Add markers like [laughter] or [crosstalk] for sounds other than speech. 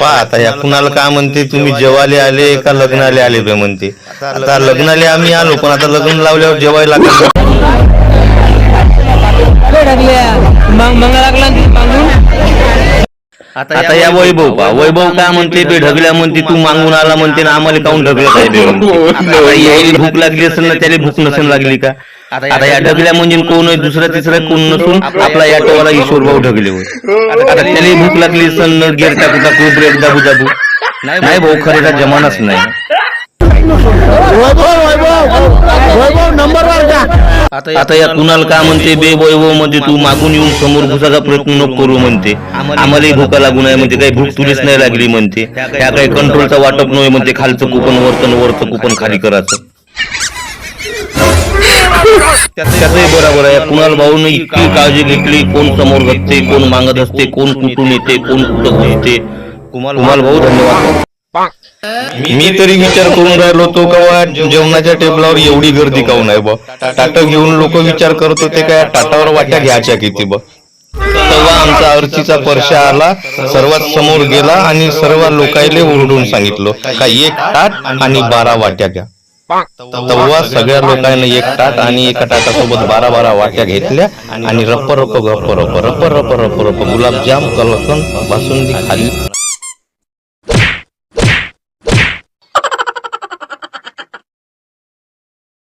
पा आता या कुणाला काय म्हणते तुम्ही जेवायला आले का लग्नाला आले बे म्हणते. आता लग्नाला आम्ही आलो पण आता लग्न लावल्यावर जेवायला लागलं. आता या वैभव पा वैभव काय म्हणते बे ढगल्या म्हणते तू मागून आला म्हणते ना आम्हाला काऊन ढगलं काय बे म्हणते. [laughs] आता यायला भूक लागली असेल ना त्याला भूक नसेल लागली का? आता या ढगल्या म्हणजे कोण दुसरा तिसरा कोण नसून? आपला या टोवाला ईश्वर भाऊ ढगले होय आता त्याला भूक लागली न गेर टाकू टाकू ब्रेक दाबू दाबू. नाही भाऊ खरेचा जमानाच नाही. आता या कुणाल का म्हणते बे वैभव म्हणजे तू मागून येऊन समोर घुसाचा प्रयत्न नको करू म्हणते. आम्हालाही भूका लागू नये म्हणते काही भूक तुरीच नाही लागली म्हणते. त्या काही कंट्रोलचा वाटप नाही म्हणते खालचं कुपन वरतं वरचं कुपन खाली करायचं. त्याचंही बरोबर आहे. कुणाल भाऊने इतकी काळजी घेतली कोण समोर बसते कोण मागत असते कोण कुठून येते कोण कुठं येते कुमाल भाऊ धन्यवाद. मी तरी विचार करून राहिलो तो का जेवणाच्या टेबलावर एवढी गर्दी काऊन आहे बा? टाटा घेऊन लोक विचार करत होते काय टाटावर वाट्या घ्यायच्या किती बा? तेव्हा आमचा अर्चीचा परशा आला सर्वात समोर गेला आणि सर्व लोकायले ओरडून सांगितलं का एक ताट आणि बारा वाट्या घ्या. तेव्हा सगळ्या लोकांनी एक ताट आणि एका ताटासोबत बारा बारा वाट्या घेतल्या आणि रप्प रप्प गप्प रप्प रप्प रप्प रप्प रप्प गुलाबजाम कलकन बासुंदी खाली